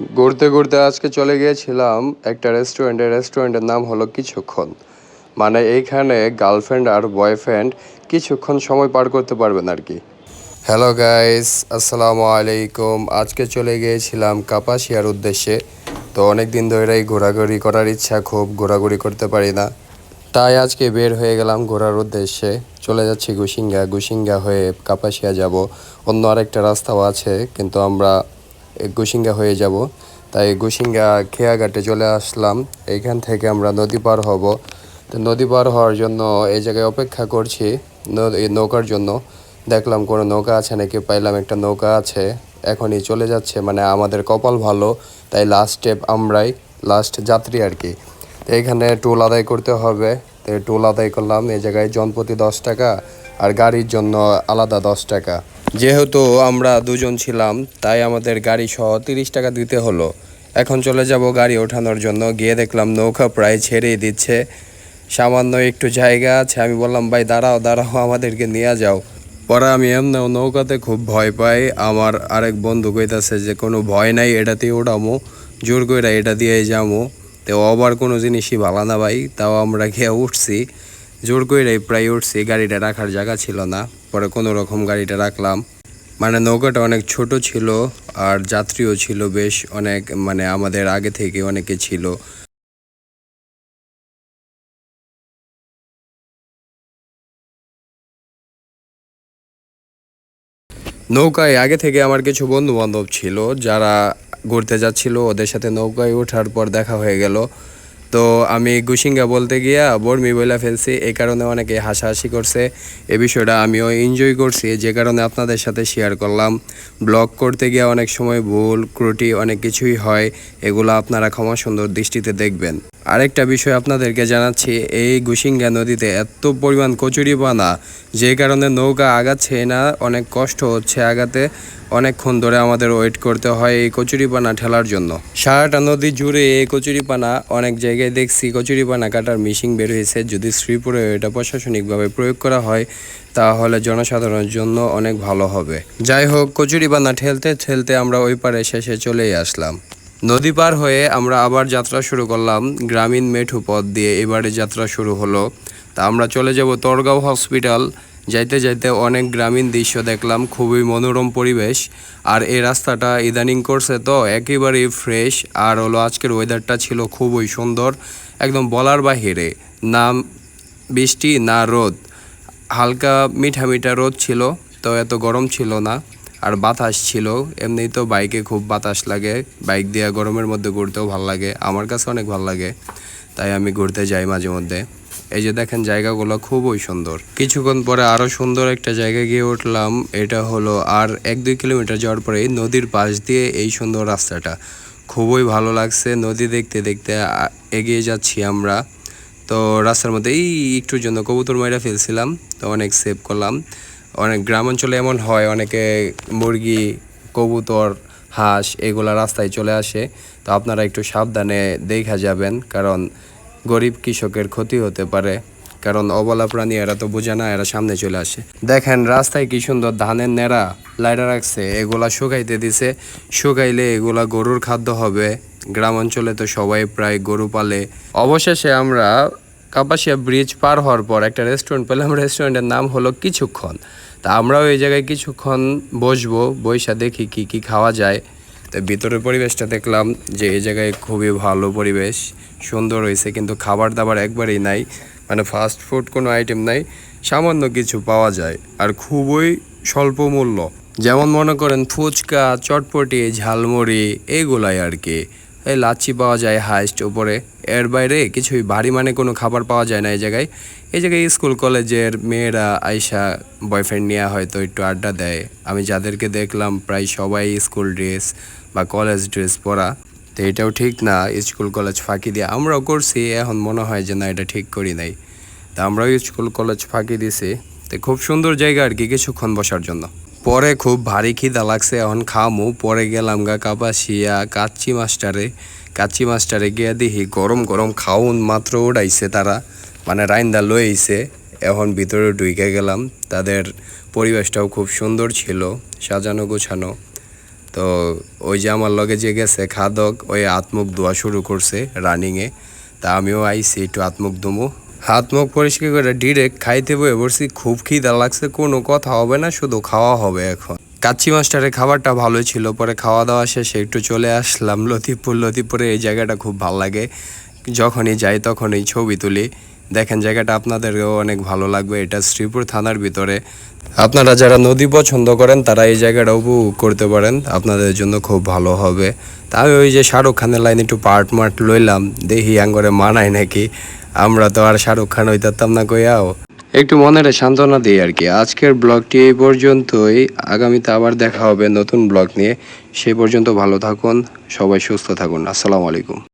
ঘুরতে ঘুরতে আজকে চলে গিয়েছিলাম একটা রেস্টুরেন্টে রেস্টুরেন্টের নাম হলো কিছুক্ষণ। মানে এইখানে গার্লফ্রেন্ড আর বয়ফ্রেন্ড কিছুক্ষণ সময় পার করতে পারবেন আর কি। হ্যালো গাইস আসসালামু আলাইকুম। আজকে চলে গিয়েছিলাম কাপাসিয়ার উদ্দেশ্যে। তো অনেক দিন ধরেই ঘোরাঘুরি করার ইচ্ছা, খুব ঘোরাঘুরি করতে পারি না। তাই আজকে বের হয়ে গেলাম ঘোরার উদ্দেশ্যে। চলে যাচ্ছি গুসিঙ্গা গুসিঙ্গা হয়ে কাপাসিয়া যাব। অন্য আরেকটা রাস্তাও আছে, কিন্তু আমরা গুসিঙ্গা হয়ে যাব। তাই গোসিঙ্গা খেয়াঘাটে চলে আসলাম। এইখান থেকে আমরা নদী পার হব। তো নদী পার হওয়ার জন্য এই জায়গায় অপেক্ষা করছি নৌকার জন্য। দেখলাম কোনো নৌকা আছে নাকি? পাইলাম একটা নৌকা আছে। এখনই চলে যাচ্ছে মানে আমাদের কপাল ভালো। তাই লাস্ট স্টেপ আমরাই লাস্ট যাত্রী আর কি। তো এখানে টোল আদায় করতে হবে। তো টোল আদায় করলাম। এই জায়গায় জনপ্রতি দশ টাকা আর গাড়ির জন্য আলাদা দশ টাকা। যেহেতু আমরা দুজন ছিলাম, তাই আমাদের গাড়ি সহ তিরিশ টাকা দিতে হলো। এখন চলে যাব গাড়ি ওঠানোর জন্য। গিয়ে দেখলাম নৌকা প্রায় ছেড়েই দিচ্ছে। সামান্য একটু জায়গা আছে। আমি বললাম, ভাই, দাঁড়াও দাঁড়াও, আমাদেরকে নিয়ে যাও। পরে আমি এমনি নৌকাতে খুব ভয় পাই। আমার আরেক বন্ধু কইতাছে যে, কোনো ভয় নাই এটাতেই ওঠামো জোর কইরা এটা দিয়ে যামো। তো আবার কোনো জিনিসই ভালো না, ভাই। তাও আমরা গিয়ে উঠছি। জোর কইরাই প্রায় উঠছি। গাড়িটা রাখার জায়গা ছিল না। পরে কোনো রকম গাড়িটা রাখলাম। মানে নৌকাটা অনেক ছোট ছিল আর যাত্রীও ছিল বেশ অনেক মানে আমাদের আগে থেকে অনেকে ছিল। নৌকায় আগে থেকে আমার কিছু বন্ধু বান্ধব ছিল যারা ঘুরতে যাচ্ছিল, ওদের সাথে নৌকায় ওঠার পর দেখা হয়ে গেল। তো আমি গুসিঙ্গা বলতে গিয়া বর্মি বইলা ফেলছি, এই কারণে অনেকে হাসাহাসি করছে। এ বিষয়টা আমিও এনজয় করছি, যে কারণে আপনাদের সাথে শেয়ার করলাম। ব্লগ করতে গিয়ে অনেক সময় ভুল ক্রুটি অনেক কিছুই হয়, এগুলো আপনারা ক্ষমা সুন্দর দৃষ্টিতে দেখবেন। আরেকটা বিষয় আপনাদেরকে জানাচ্ছি, এই গুসিঙ্গা নদীতে এত পরিমাণ কচুরি পানা যে কারণে নৌকা আগাচ্ছে না, অনেক কষ্ট হচ্ছে আগাতে। অনেকক্ষণ ধরে আমাদের ওয়েট করতে হয় এই কচুরিপানা ঠেলার জন্য। সারাটা নদী জুড়ে এই কচুরিপানা অনেক জায়গায় দেখছি। কচুরিপানা কাটার মিশিং বের হয়েছে। যদি শ্রীপুরে এটা প্রশাসনিকভাবে প্রয়োগ করা হয়, তাহলে জনসাধারণের জন্য অনেক ভালো হবে। যাই হোক, কচুরিপানা ঠেলতে ঠেলতে আমরা ওই পারে শেষে চলেই আসলাম। নদী পার হয়ে আমরা আবার যাত্রা শুরু করলাম। গ্রামীণ মেঠু পথ দিয়ে এবারে যাত্রা শুরু হলো। তা আমরা চলে যাব তরগাঁও হসপিটাল যাইতে যাইতে অনেক গ্রামীণ দৃশ্য দেখলাম, খুবই মনোরম পরিবেশ। আর এই রাস্তাটা ইদানিং করছে তো একেবারেই ফ্রেশ আর হলো আজকের ওয়েদারটা ছিল খুবই সুন্দর, একদম বলার বাহিরে। না বৃষ্টি, না রোদ। হালকা মিঠা মিঠা রোদ ছিল, তো এত গরম ছিল না। আর বাতাস ছিল এমনি তো বাইকে খুব বাতাস লাগে। বাইক দিয়ে গরমের মধ্যে ঘুরতেও ভালো লাগে, আমার কাছে অনেক ভালো লাগে। তাই আমি ঘুরতে যাই মাঝে মধ্যে। এই যে দেখেন জায়গাগুলো খুবই সুন্দর। কিছুক্ষণ পরে আরও সুন্দর একটা জায়গায় গিয়ে উঠলাম। এটা হলো আর এক দুই কিলোমিটার যাওয়ার পরে নদীর পাশ দিয়ে এই সুন্দর রাস্তাটা। খুবই ভালো লাগছে নদী দেখতে দেখতে এগিয়ে যাচ্ছি আমরা। তো রাস্তার মধ্যে এই একটুর জন্য কবুতর মাইরা ফেলছিলাম, তো অনেক সেভ করলাম। অনেক গ্রাম অঞ্চলে এমন হয়, অনেকে মুরগি, কবুতর, হাঁস এগুলা রাস্তায় চলে আসে। তো আপনারা একটু সাবধানে দেখা যাবেন, কারণ গরিব কৃষকের ক্ষতি হতে পারে। কারণ অবলা প্রাণী এরা তো বোঝে না, এরা সামনে চলে আসে। দেখেন রাস্তায় কি সুন্দর ধানের নেড়া লাইটা রাখছে এগুলা শুকাইতে দিছে। শুকাইলে এগুলা গরুর খাদ্য হবে। গ্রাম অঞ্চলে তো সবাই প্রায় গরু পালে। অবশেষে আমরা কাপাসিয়া ব্রিজ পার হওয়ার পর একটা রেস্টুরেন্ট পেলাম। রেস্টুরেন্টের নাম হলো কিছুক্ষণ। তা আমরাও এই জায়গায় কিছুক্ষণ বসবো বৈশা দেখি কি কি খাওয়া যায়। তো ভিতরের পরিবেশটা দেখলাম যে এই জায়গায় খুবই ভালো পরিবেশ, সুন্দর হয়েছে, কিন্তু খাবার দাবার একবারেই নাই। মানে ফাস্ট ফুড কোনো আইটেম নাই, সামান্য কিছু পাওয়া যায়, আর খুবই স্বল্প মূল্য। যেমন মনে করেন ফুচকা, চটপটি, ঝালমুড়ি, এগুলাই আর কি। লাচ্ছি পাওয়া যায় হাইস্ট উপরে। এর বাইরে কিছুই ভারী মানে কোনো খাবার পাওয়া যায় না এই জায়গায়। এই জায়গায় স্কুল কলেজের মেয়েরা আইসা বয়ফ্রেন্ড নিয়ে হয়তো একটু আড্ডা দেয়। আমি যাদেরকে দেখলাম প্রায় সবাই স্কুল ড্রেস বা কলেজ ড্রেস পরা। তো এটাও ঠিক না স্কুল কলেজ ফাঁকি দিয়ে আমরাও করছি, এখন মনে হয় যে না, এটা ঠিক করি নাই। তা আমরাও স্কুল কলেজ ফাঁকি দিছি। তো খুব সুন্দর জায়গা আর কি কিছুক্ষণ বসার জন্য। পরে খুব ভারী খিদা লাগছে, এখন খামু। পরে গেলাম গা কাপাসিয়া কাচ্চি মাস্টারে। কাচ্চি মাস্টারে গিয়া দেখি গরম গরম খাউন মাত্র উড়াইছে তারা। মানে রাইন্দা লইছে এখন ভিতরে ঢুকে গেলাম। তাদের পরিবেশটাও খুব সুন্দর ছিল, সাজানো গোছানো। তো ওই যে আমার লগে যে গেছে খাদক, ওই হাত মুখ ধোয়া শুরু করছে রানিংয়ে তা আমিও আইছি, একটু হাত মুখ ধুমু হাত মুখ পরিষ্কার করে ডিরেক্ট খাইতে বয়ে বসছি, খুব খিদা লাগছে, কোনো কথা হবে না, শুধু খাওয়া হবে এখন। কাচ্চি মাস্টারের খাবারটা ভালোই ছিল, পরে খাওয়া দাওয়া শেষে একটু চলে আসলাম লতিপুর লতিপুরে এই জায়গাটা খুব ভালো লাগে। যখনই যাই তখনই ছবি তুলি। দেখেন জায়গাটা আপনাদেরও অনেক ভালো লাগবে, এটা শ্রীপুর থানার ভিতরে। আপনারা যারা নদী পছন্দ করেন, তারা এই জায়গাটা উপভোগ করতে পারেন, আপনাদের জন্য খুব ভালো হবে। তা আমি ওই যে শাহরুখ খানের লাইন একটু পার্ট মার্ট লইলাম, দেখি আঙ্গরে মানায় নাকি। আমরা তো আর শাহরুখ খান হইতাম না কইয়াও একটু মনের সান্ত্বনা দিই আর কি। আজকের ব্লগটি এই পর্যন্তই। আগামীতে আবার দেখা হবে নতুন ব্লগ নিয়ে। সেই পর্যন্ত ভালো থাকুন, সবাই সুস্থ থাকুন। আসসালামু আলাইকুম।